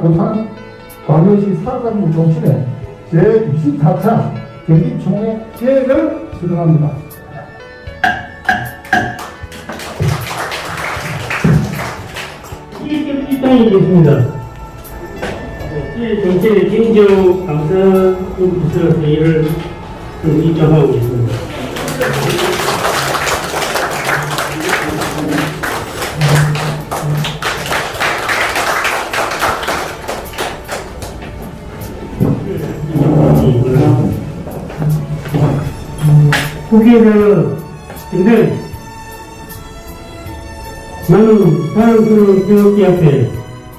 부산 광역시 사단부 정신의 제24차 경기총회 계획을 수령합니다. 일격 입장이 계십니다. 네, 정치의 김재호 감사부서 회의를 좀 입장하고 있습니다. 후기를 근데 나는 사랑스러운 태극기 앞에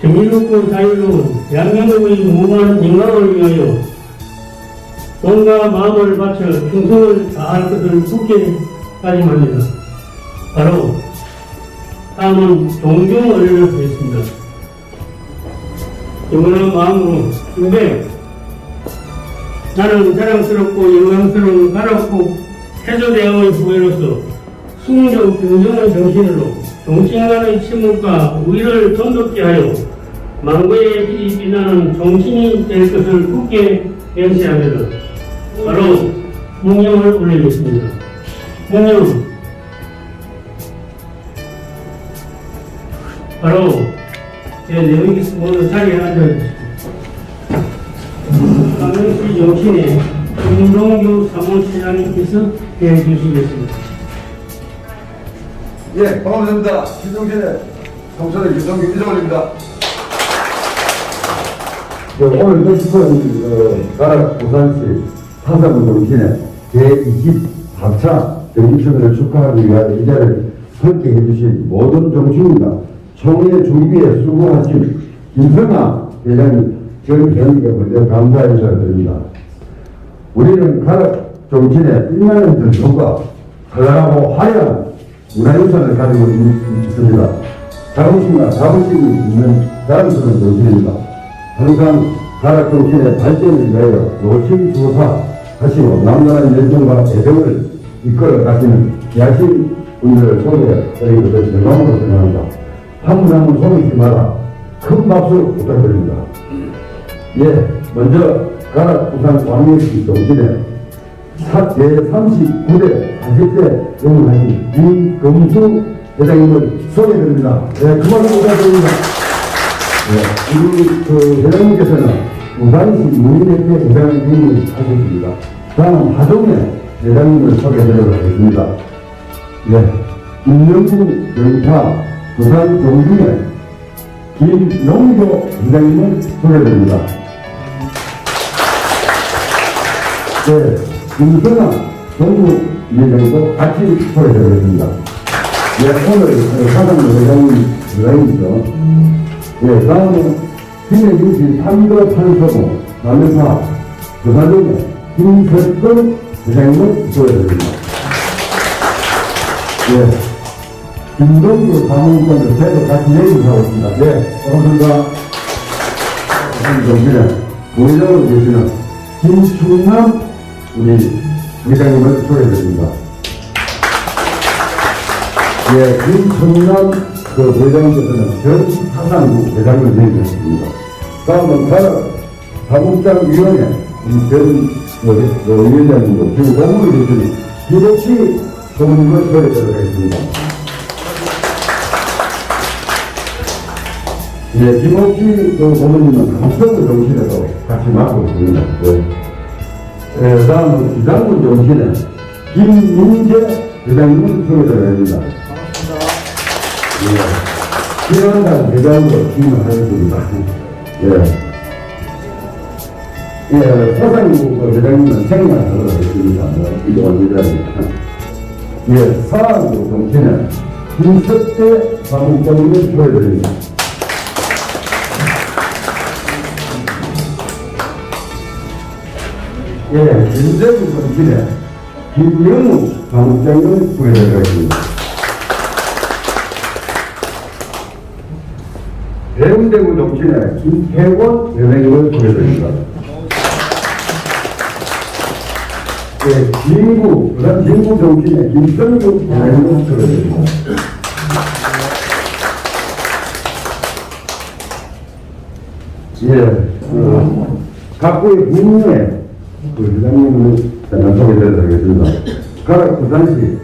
정의롭고 자유로운 양양의 무한 영광을 위하여 몸과 마음을 바쳐 충성을 다할 것을 굳게 다짐합니다. 바로 다음은 존경을 하겠습니다. 영원한 마음으로 근데 나는 자랑스럽고 영광스러운 가렵고 해조대왕의 후배로서 순정 경정의 정신으로 정치인간의 침묵과 우위를 돈독게 하여 망고의 빛나는 정신이 될 것을 굳게 맹세하며 바로 묵념을 올리겠습니다. 묵념 바로 제 내용이 모두 자리에 앉아주십시오. 강릉시 정신의 김동규 사무실장님께서 해주시겠습니다. 예, 반갑습니다. 신동진의 동천의 김성규 이정원입니다. 그 오늘 뉴스는 그 가락 부산시 사사구 정신의 제24차 정기총회를 축하하기 위하여 이 자리를 함께 해주신 모든 정치인과 총회 준비에 수고하신 김성아 회장님, 전 회장님께 먼저 감사 인사를 드립니다. 우리는 가락 정신의 1만 전통과 선량하고 화려한 문화유산을 가지고 있- 있습니다. 자부심과 자부심이 있는 자랑스러운 정신입니다. 항상 가락 정신의 발전을 위하여 노심조사 하시고 남다른 열정과 애정을 이끌어 가시는 야신 분들을 소개해 드리는 것을 영광으로 생각합니다. 한분 한분 속이지 마라. 큰 박수 부탁드립니다. 예, 먼저 가락 부산 광역시 정신의 제39대 40대 영문하신 김금수 회장님을 소개드립니다. 네, 그만 부탁드립니다. 네, 우리 그 회장님께서는 우산시 무인협회 회장님을 하셨습니다. 다음 하동의 회장님을 소개드리도록 하겠습니다. 네, 김영구 영파 부산 정중의 김농교 회장님을 소개드립니다. 네, 김승아 정부위원장도 같이 소개드리겠습니다. 네, 오늘 사장 회장님, 회장님이죠. 네, 다음은 김해중시 3도 판서고 남해파 부산동의 김석근 회장님을 소개드립니다. 네, 김동규 사무관도 저희도 같이 얘기하고 있습니다. 네, 고맙습니다. 정신에 부회장으로 계시는 김충남 우리 회장님을 소개해드립니다. 예, 김충남 그 회장님께서는 전 사상국 회장을 내주셨습니다. 다음은 가라 사국장위원회 전 그, 그 위원장님도 지금 공무를 해주는 기복치 고문님을 소개해드리도록 하겠습니다. 예, 김옥희 그 고모님은 감성을 정신에서 같이 맡고 있습니다. 예. 예, 다음은 기장군 정신에 김민재 회장님을 소개드립니다. 예. 기원단 회장으로 진행하였습니다. 예. 예, 그 회장님은 생략하도록 하겠습니다. 뭐, 이동원 회장님. 예, 사안국 정신에 김석대 사무장님을 소개드립니다. 예, 진정이 정신에 김영우 사무장을 소개해드리겠습니다. 대운대구 정신에 김태원 연예인을 소개해드립니다. 예, 진구, 부산 진구 정신에 김성규 연예인을 소개해드립니다. 예, 그, 각국의 국민의 그 회장님을 잠깐 소개해드리도록 하겠습니다. 가락 부산시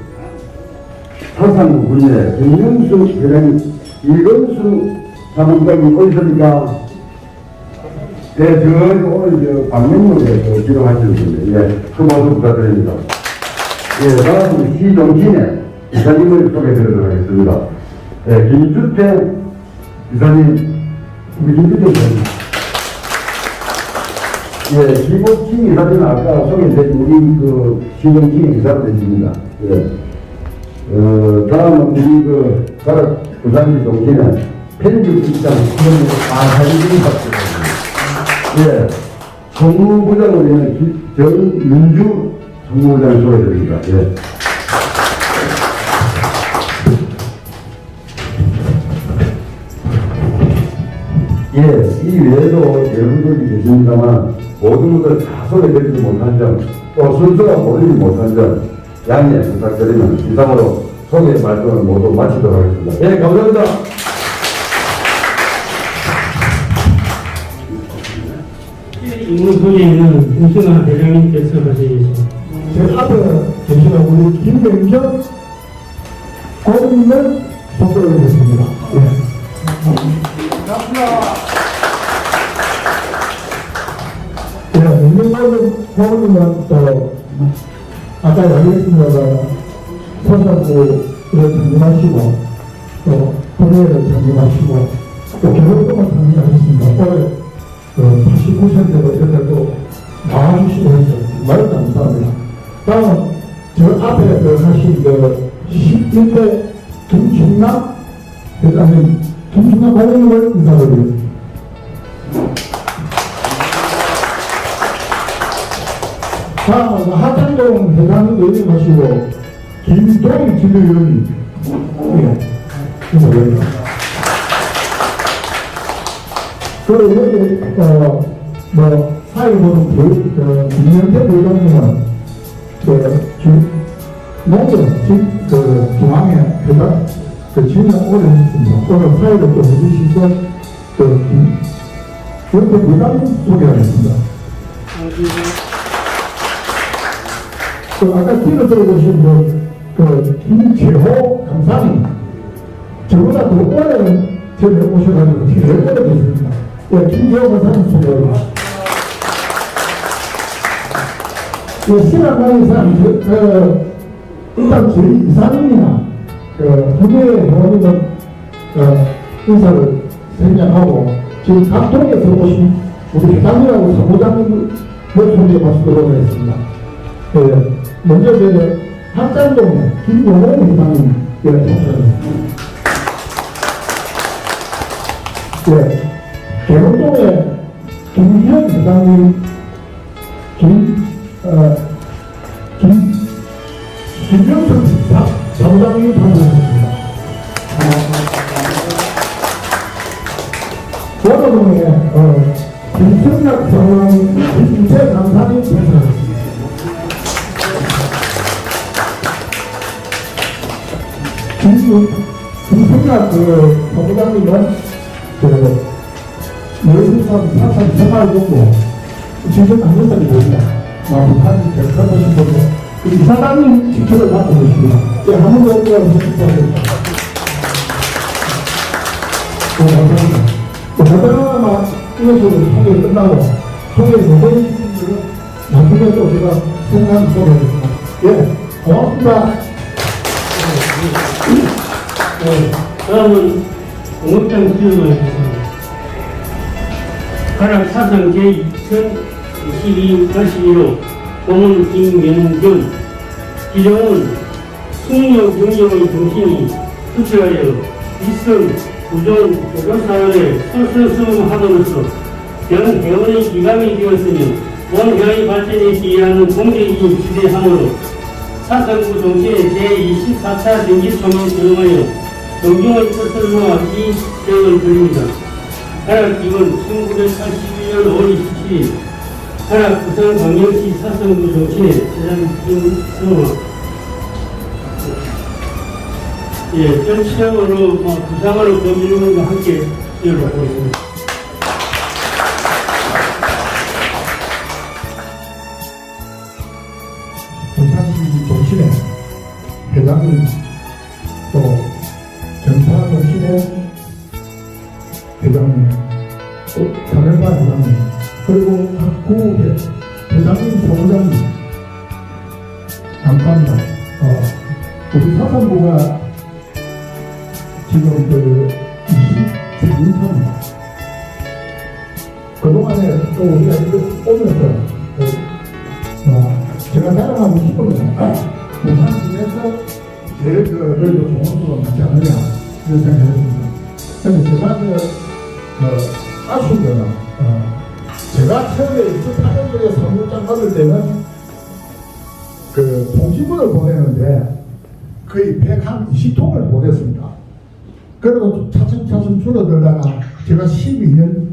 사상구 군의 김영수 회장님, 이건수 사무장님 어디십니까? 네, 저 오늘 저 방명록에 그 기록하시는 분들, 예, 수고도 부탁드립니다. 예, 다음 시정진의 이사님을 소개해드리도록 하겠습니다. 예, 김주태 이사님, 김주태 이사님. 예, 기복팀 이사님은 아까 소개된 우리 그 시정팀 이사로 되십니다. 예. 어, 다음은 우리 그 가락 부산시 동진의 편집국장 안하리님 박수입니다. 예. 정무부장을 위한 기- 정윤주 정무부장을 소개드립니다. 예. 예, 이 외에도 여러분들이 계십니다만 모든 것을 다 소개드리지 못한 점, 또 순서가 모르지 못한 점 양해 부탁드리면 이상으로 소개 말씀을 모두 마치도록 하겠습니다. 예, 감사합니다. 인문 소개는 김승환 회장님께서 하시겠습니다. 제 앞에 계시는 우리 김명경 고문님을 소개하겠습니다. 예. 예, 명경 고문님은 또 아까 이야기했습니다만 서사구를 전임하시고 또 본회를 전임하시고 또 결혼도만 전임하셨습니다. 올해 그 89세대로 이렇게 또 나와주시고 해서 정말 감사합니다. 다음 저 앞에 그 하신 그 11대 김충남 회장님 김충남 회장님을 인사드립니다. 다음은 하창동 회장님 하시고 김동 진료위원님 예. 그리고 여기 어 뭐 사회보는 그, 그 김영태 부장님은 그 진, 그 중앙회 회장 그 진행 오래 했습니다. 오늘 사회를 또 해주시고 그 김, 영태 부장님 소개하겠습니다. 그 아까 뒤로 들어보신 그, 그 김재호 감사님 저보다 더 오래 전에 오셔가지고 제일 오래 계십니다. 예, 김재호 감사님 소개합니다. 예, 신한강에서 그, 그, 일단 저희 이사님이나 그 후배 회원님은 어, 인사를 생략하고 지금 각동에서 오신 우리 회장님하고 사무장님을 소개 마치도록 하겠습니다. 예, 먼저 그 학산동의 김용호 회장님 예, 소개하겠습니다. 예, 개동동의 김희영 회장님, 김, 어, 김, 김명철 사, 사무장님이 참석하셨습니다. 원어동의 어, 김승락 사무장님, 김승락 그 사무장님은 그 예술산 사상 생활 정도 지금 한 살이 됩니다. 마부한 백화점신 분도 그 이사장님 직책을 맡고 계십니다. 예, 한 번 더 올라가서 축하드립니다. 네, 감사합니다. 하다가 이것으로 소개 끝나고 소개 못해 주신 분들은 나중에 또 제가 생각 소개하겠습니다. 예, 고맙습니다. 네, 다음은 공업장 수령을 하겠습니다. 가락 사상 제2022 81호 고문 김명균 기정은 숙려 경영의 중심이 투철하여 일선 구전 교육사회에 솔선수범하도로서 현 회원의 기감이 되었으며 원 회의 발전에 기여하는 공적인 기대함으로 사상구 정치의 제24차 정기총회 진행하여 존경을 뜻으로 이 시행을 드립니다. 하나님은 1981년 5월 27일 하나 부산 광역시 사성구 정신에 재단 김성화 예, 전시장으로 뭐 부상으로 범인분과 함께 이어가고 있습니다. 부산시 정신에 대장은 또 정파 정신의 회장님, 또 자멸파 회장님, 이런 생각했습니다. 그래서 제가 그 어, 아쉬운 거는 어, 제가 처음에 28년도에 사무장 받을 때는 그 통신문을 보내는데 거의 120통을 보냈습니다. 그리고 차츰차츰 줄어들다가 제가 12년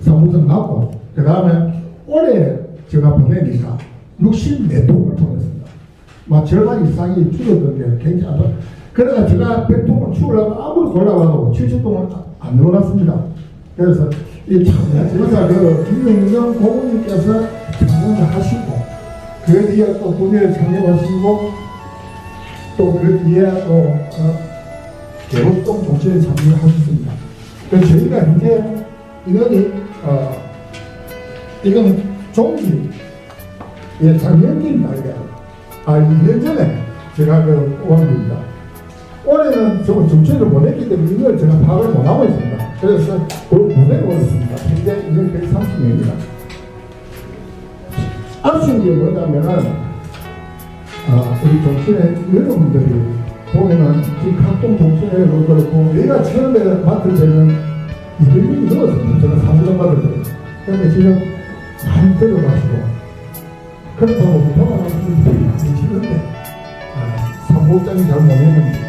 사무장 받고 그 다음에 올해 제가 보내니까 64통을 보냈습니다. 막 절반 이상이 줄어든 게 굉장히 안 그래가 제가 100통을 치우려면 아무리 골라봐도 70통을 안 넣어놨습니다. 그래서 이 참, 제가 그 김영경 고모님께서 참여를 하시고 그 뒤에 또 군의를 참여하시고 또 그 뒤에 또 어, 개국동 정치에 참여하셨습니다. 그래서 저희가 이제 이거는 어 이건 종기 예 작년입니다 이게 아 2년 전에 제가 그 오한입니다. 올해는 저 정치를 보냈기 때문에 이걸 제가 파악을 못하고 있습니다. 그래서 그걸 보내고 있습니다. 현재 이건 130명입니다. 아쉬운 게 뭐냐면은 아, 우리 정치의 여러분들이 보면은 지금 각종 정치회도 그렇고 내가 처음에 맡을 때는 200명이 넘었습니다. 저는 사무장 받을 때. 그런데 지금 많이 들어가시고 그렇다고 못하는 분들이 많으시는데 아, 사무장이 잘 못했는지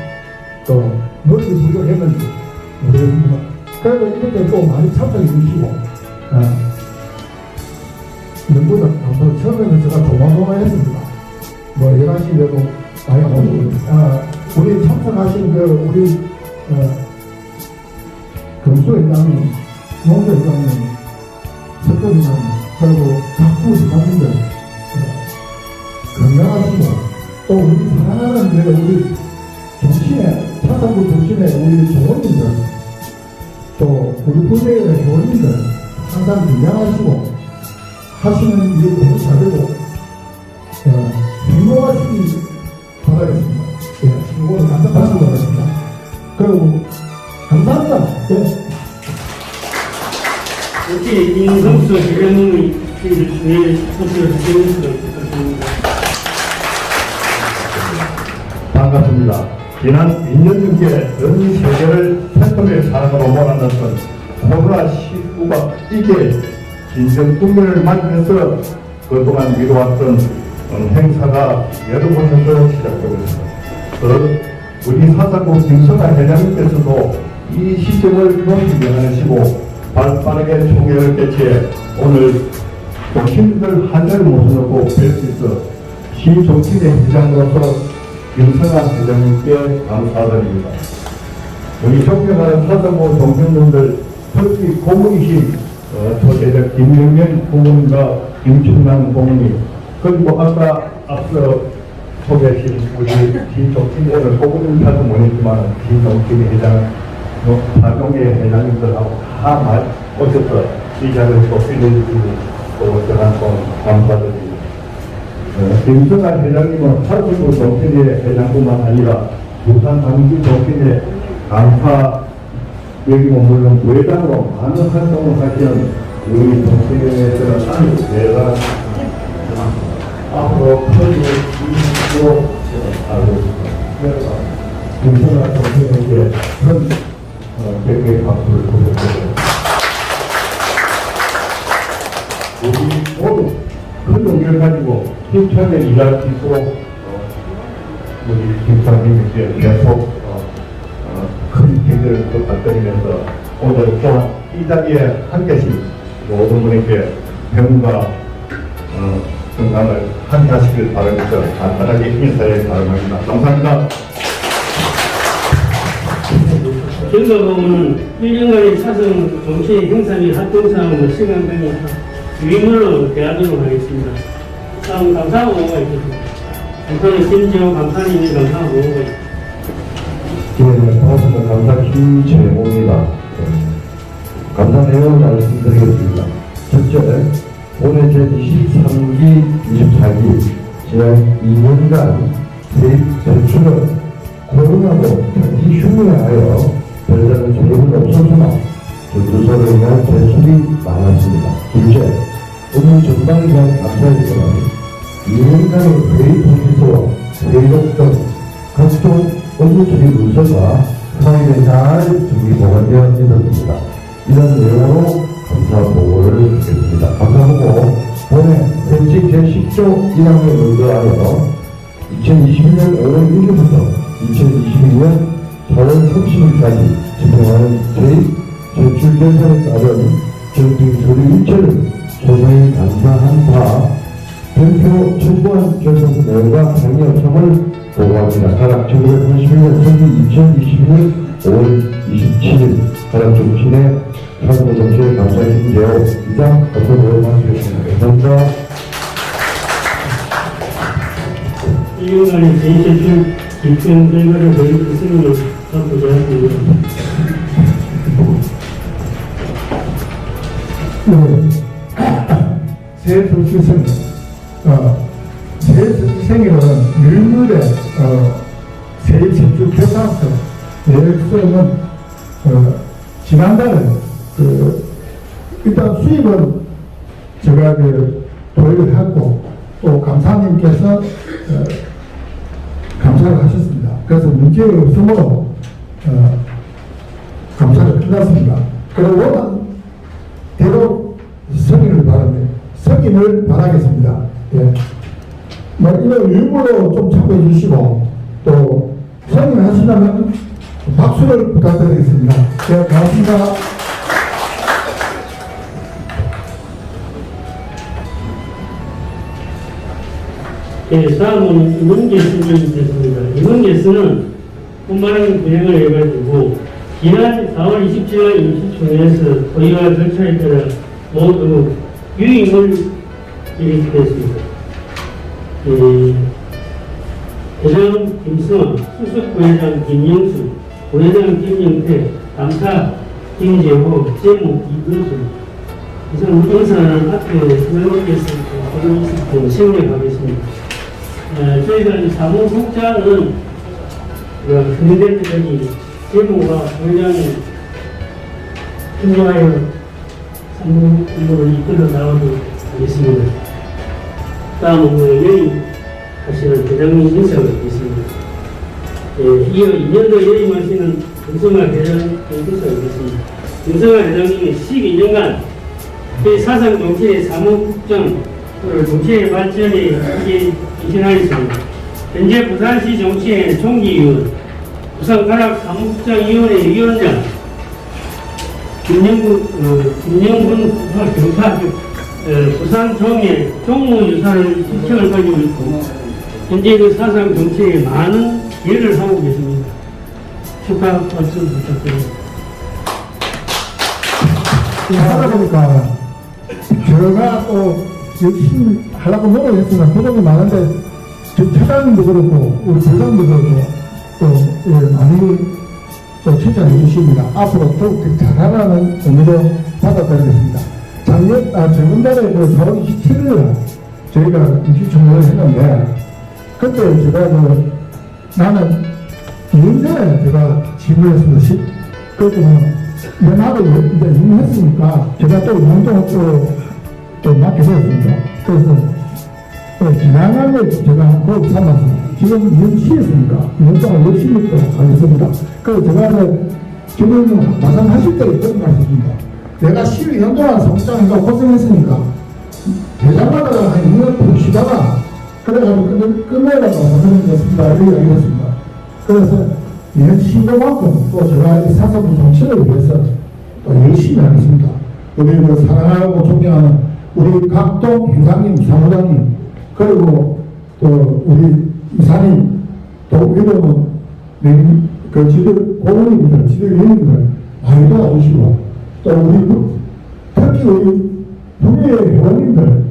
또 머리 부족했는지 모르겠습니다. 그래도 이렇게 또 많이 참석해 주시고 아, 너무나 감사 처음에는 제가 조마조마했습니다. 뭐 11시에도 많이 오고 아, 우리 참석하신 그 우리 어, 금수 회장님, 농도 회장님, 석도 회장님, 그리고 각부 회장님들 어, 건강하시고 또 우리 건강하시고 하시는 일이 너무 잘되고 어, 행복하시기 바라겠습니다. 예, 이거는 감사하시기 바랍니다. 그리고 감사합니다. 예. 역시 임성수 회장님의 내일 소식을 드리면서 부탁드립니다. 반갑습니다. 지난 2년 넘게 전 세계를 팬텀의 사랑으로 몰아넣던 코로나19가 이게 진정 국면을 맞으면서 그동안 미뤄왔던 음, 행사가 여러 곳에서 시작되고 있습니다. 그 우리 사사국 김성아 회장님께서도 이 시점을 높이 명하시고 발빠르게 총회를 개최해 오늘 도심들 한자를 모셔놓고 뵐 수 있어 시정치대 회장으로서 김성아 회장님께 감사드립니다. 우리 존경하는 사사고 동생분들, 특히 고문이신 어, 초대적 김영면 고문과 김춘남 고문이 그리고 아까 앞서 소개하신 우리 시정치대를 고문은 사도 못했지만 시정치대 회장, 뭐, 파동계 회장님들하고 다 말, 오셔서 이 자리를 또 빌려주시고 또 저한 번 감사드립니다. 어, 김성환 회장님은 팔구도 정신의 회장뿐만 아니라 부산 당시 정신의 강파 여기고 물론 외장으로 많은 활동을 하시는 우리 아주 대단한 앞으로 커지고 이기고 알고 있습니다. 김성환 정신에게 큰 어, 백의 박수를 보내드립니다. 우리 모두 큰 용기를 가지고 힘차게 일할 수 있도록 어, 우리 김사님께 계속 어, 어, 큰 힘을 부탁드리면서 오늘 또한 이 자리에 한 계신 모든 분에게 병과 어, 건강을 함께하시길 바라면서 간단하게 인사에 바랍니다. 감사합니다. 경과보면 1년간의 사성 정치 행사 및 활동 사항을 시간 관리 위문으로 대하도록 하겠습니다. 다음 감사하고. 우선 김재호 감사님이 감사하고 예, 반갑습니다. 감사 김재호입니다. 네. 감사 내용 말씀드리겠습니다. 첫째, 올해 제23기, 24기 지난 2년간 세입 제출은 코로나로 단기 휴무하여 별다른 조력은 없었으나 전도서를 위한 제출이 많았습니다. 둘째, 오늘 전방에 대한 감사드리지만 2년간의 회의 통지서와 회의록 등 각종 업무처리 문서가 파일에 잘 정리 보관되어 있었습니다. 이런 내용으로 감사 보고를 드리겠습니다. 감사하고 본회 현직 제10조 1항을 논거하여 2021년 5월 1일부터 2022년 4월 30일까지 집행하는 제 제출 결산에 따른 정기 서류 일체를 소상히 감사한 바 별표 첨부한 결산 내용과 상의 요청을 보고합니다. 가락 1981년 성기 2022년 5월 27일 가락 정신의 사고 정치의 감사 김재호 이상 감사보고 마치겠습니다. 감사합니다. 1년간의 제출 입증 결과를 보여줄 승인을 받고자 합니다. 새 정치생, 어, 새 정치생에는 일물의 어, 제출 계산서 내역서는 어, 지난달에 그 일단 수입은 제가 그 도입을 했고 또 감사님께서 어, 감사를 하셨습니다. 그래서 문제 없으므로 어, 감사를 끝났습니다. 그리고 원은 대로 승인을 바랍니다. 승인을 바라겠습니다. 예. 뭐 이런 일부러 좀 참고해 주시고 또 승인하신다면 박수를 부탁드리겠습니다. 네, 고맙습니다. 예, 다음은 임원계수를 드리겠습니다. 임원계수는 본반응 분양을 해가지고 지난 4월 27일 임시총회에서 토의와 절차에 따라 모두 유임을 일으키겠습니다. 예, 회장 김승환, 수석 부회장 김영수, 부회장 김영태, 감사 김재호, 제목 이근수, 이상 인사는 앞에 하고 있을 때 생략하겠습니다. 어, 저희가 사무국장은 흔들 때까지 제보가 회장이 행정하여 사무 업무를 이끌어 나가도록 하겠습니다. 그 여임 하시는 대장님 인사가 있겠습니다. 예, 이어 2년도 여임하시는 김성아 대장 인사가 있겠습니다. 김성아 대장님이 12년간 그 사상 정치의 사무국장, 그 정치의 발전에 크게 인신하였습니다. 현재 부산시 정치의 총기위원, 부산가락 사무국장위원회 위원장, 김영구, 어, 김영군 경찰, 어, 부산 종의 종무유사를 직책을 가지고 있고, 현재 그 사상 정치에 많은 기여를 하고 계십니다. 축하 박수 부탁드립니다. 하다 보니까 제가 또 열심히 하려고 노력했으나 부족이 많은데 저 차장님도 그렇고 우리 부장도 그렇고 또 예, 많이 또 칭찬해 주십니다. 앞으로 더욱 잘하라는 의미로 받아들이겠습니다. 작년, 아, 저번달에 그 4월 27일 저희가 임시총회를 했는데 그때 제가 그 나는 2년 전에 제가 질문했습니다. 시- 그랬더니 연합을 이제 임했으니까 제가 또 운동을 또, 또 맡게 되었습니다. 그래서 또 지난번에 제가 거기 삼았습니다. 지금 2년 쉬었으니까 2년 동안 열심히 또 하겠습니다. 그래서 제가 지금 마상 하실 때 그런 말씀입니다. 내가 12년 동안 성장해서 고생했으니까 대장마다 한 2년 푹 쉬다가 그래가지고 끝내, 끝내라고 고생했습니다. 이렇게 얘기했습니다. 그래서 이런 신고만큼 또 제가 이 사사부 정치를 위해서 또 열심히 하겠습니다. 우리 그 사랑하고 존경하는 우리 각동 회장님, 사무장님, 그리고 또 우리 이사님, 또 이름은 네, 그 지도 고문님들, 지도 위원님들 많이 도와주시고 또 우리 그- 특히 우리 국회 회원님들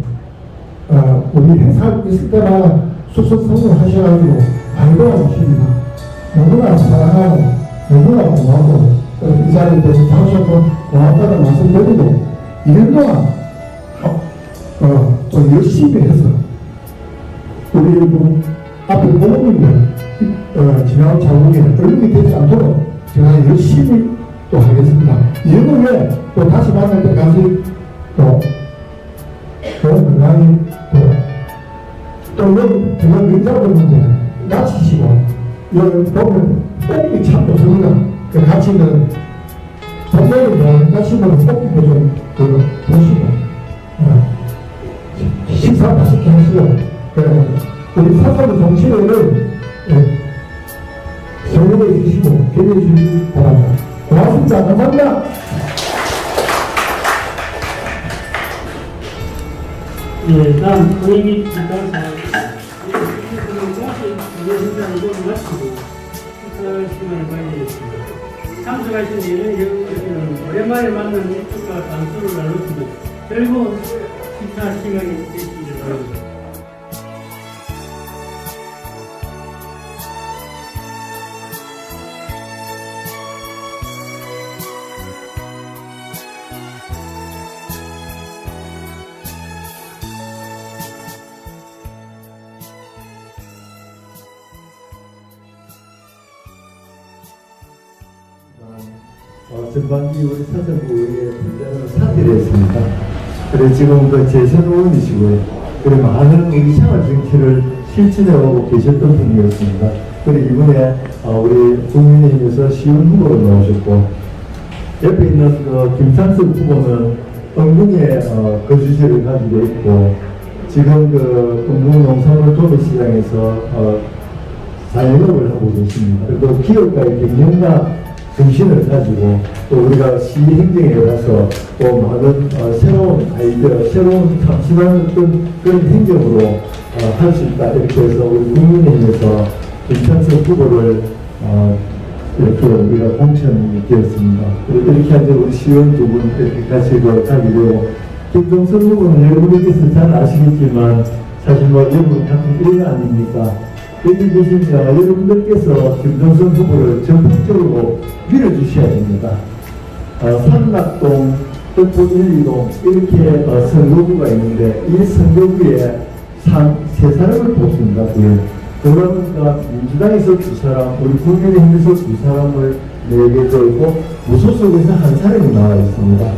어, 우리 행사 있을 때마다 수석 성공하셔가지고 알고 오십니다. 너무나 사랑하고 너무나 고마워 그래서 이 자리에 대해서 다시 한번 고맙다는 말씀 드리고 이런 동안 어, 좀 열심히 해서 우리 그 앞에 부모님들 어, 지나온 자국에 얼룩이 되지 않도록 제가 열심히 또 하겠습니다. 후에 또 다시 만날 때까지 또, 또 건강히 또, 또 여기 제가 의자분들 다치시고 여기 보면 뽑기 참 좋습니다. 그 같이 는 동네를 다치면 뽑기도 좀 그, 보시고 어, 식사 맛있게 하시고 예, 우리 사사의 정치를 예, 성공해 주시고 기대해 주시기 바랍니다. 고맙습니다. 감사합니다. 네, 다음 고객님 마련했습니다. 참석하신 여러분들은 오랜만에 만난 일주가 단수를 나누시고 즐거운 식사 시간이 되시길 바랍니다. 어, 전반기 우리 사정부의 분장을 사퇴를 했습니다. 그래 지금 그 재선의원이시고요. 그래 많은 우리 생활 정치를 실천해오고 계셨던 분이었습니다. 그래 이번에 어, 우리 국민의힘에서 시원 후보로 나오셨고 옆에 있는 그 김창석 후보는 은궁에 어, 거주지를 가지고 있고 지금 그 은궁 농산물 도매시장에서 어, 자영업을 하고 계십니다. 그리고 기업가의 경영과 정신을 가지고 또 우리가 시행정에 가서 또 많은 어, 새로운 아이디어, 새로운 참신한 어떤 그런 행정으로 어, 할수 있다. 이렇게 해서 우리 국민의힘에서 김창석 후보를 어, 이렇게 우리가 공천이 되었습니다. 이렇게 하죠. 우리 시의원 두 분 이렇게 같이 그 가게 되고 김종선 후보는 여러분께서 잘 아시겠지만 사실 뭐 여러분 같은 일가 아닙니까? 자 여러분들께서 김종선 후보를 적극적으로 밀어주셔야 됩니다. 어, 삼락동, 덕포 1, 2동 이렇게 어, 선거구가 있는데 이 선거구에 상, 세 사람을 뽑습니다. 그 그러니까 민주당에서 두 사람, 우리 국민의힘에서 두 사람을 내게 되고 무소속에서 한 사람이 나와 있습니다.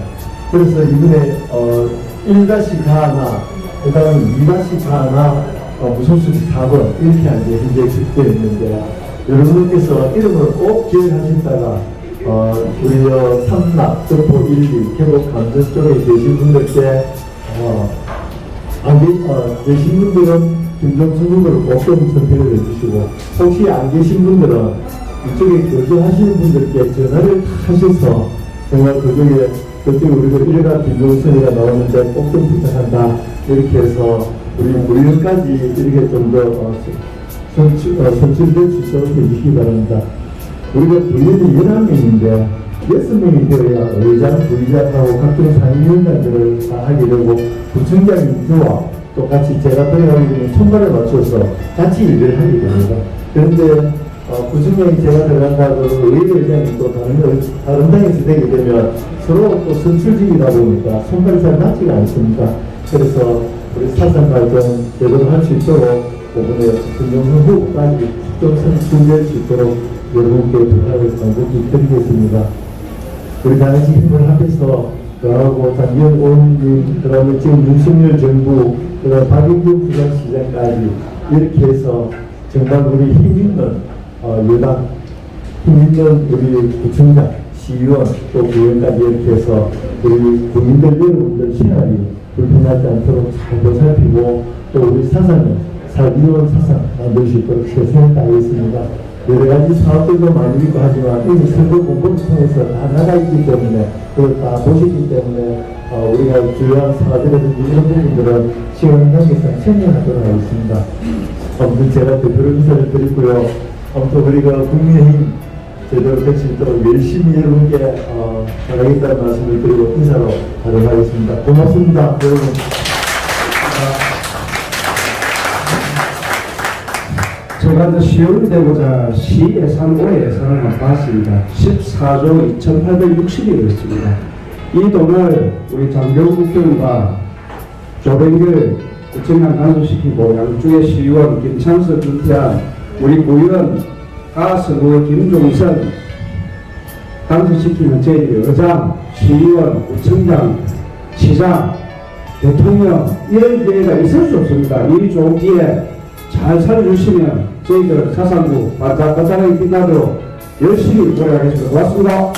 그래서 이번에 어, 1다시 하나, 그 다음 2다시 하나, 어, 무소속 4번 이렇게 이제 현재 집되어 있는데 여러분께서 이름을 꼭 기억하셨다가 어, 우리 어, 삼락, 덕포 1, 2, 계곡 감전 쪽에 계신 분들께 어, 안 계, 어, 계신 분들은 김정수 후보를 꼭좀 선택을 해주시고 혹시 안 계신 분들은 이쪽에 거주하시는 분들께 전화를 하셔서 정말 그쪽에 그쪽에 우리가 일가 김정선이가 나오는데 꼭 좀 부탁한다. 이렇게 해서 우리 물류까지 이렇게 좀더 어, 선출, 어, 선출될 수 있도록 해주시기 바랍니다. 우리가 부위원이 11명인데 6명이 되어야 의장, 부의장하고 각종 상임위원장들을 다 하게 되고 구청장 인수와 또 같이 제가 들어가게 되면 손발에 맞춰서 같이 일을 하게 됩니다. 그런데 어, 구청장이 제가 들어간다고 의회의장이 또 다른, 의- 다른 당에서 되게 되면 서로 또 선출직이다 보니까 손발이 잘 맞지가 않습니다. 그래서 우리 사상 발전 제대로 할수 있도록 이번에 김영선 후보까지 좀 선출될 수 있도록 여러분께 부탁을 간곡히 드리겠습니다. 우리 다 같이 힘을 합해서 저하고 장기현 의원님, 그 다음에 지금 윤석열 정부, 그 다음 박영준 부산시장까지 이렇게 해서 정말 우리 힘 있는 어, 여당, 힘 있는 우리 구청장, 시의원, 또 의원까지 이렇게 해서 우리 국민들 여러분들 생활이 불편하지 않도록 잘 보살피고 또 우리 사상을 살기로운 사상 만들 수 있도록 최선을 다하겠습니다. 여러 가지 사업들도 많이 있고 하지만 이미 선거 공부를 통해서 다 나가 있기 때문에 그걸 다 보시기 때문에 어, 우리가 주요한 사업이라든지 이런 부분들은 시간 관계상 생략하도록 하겠습니다. 아무튼 제가 대표로 인사를 드리고요. 아무튼 우리가 국민의힘 제대로 될 수 있도록 열심히 여러분께 어, 바라겠다는 말씀을 드리고 인사로 가도록 하겠습니다. 고맙습니다. 여러분. 제가 이제 시험이 되고자 시 예산, 올해 예산을 봤습니다. 14조 2,860억이었습니다. 이 돈을 우리 장경 국회의원과 조병길 구청장 간수시키고 양쪽의 시의원 김창석, 김태한, 우리 구의원 가스부 김종선 간수시키는 저희 의장, 시의원, 구청장, 시장, 대통령 이런 기회가 있을 수 없습니다. 이 좋은 기회 잘 살려주시면 저희들 사상구 바짝바짝하게 빛나도록 열심히 노력하겠습니다. 고맙습니다.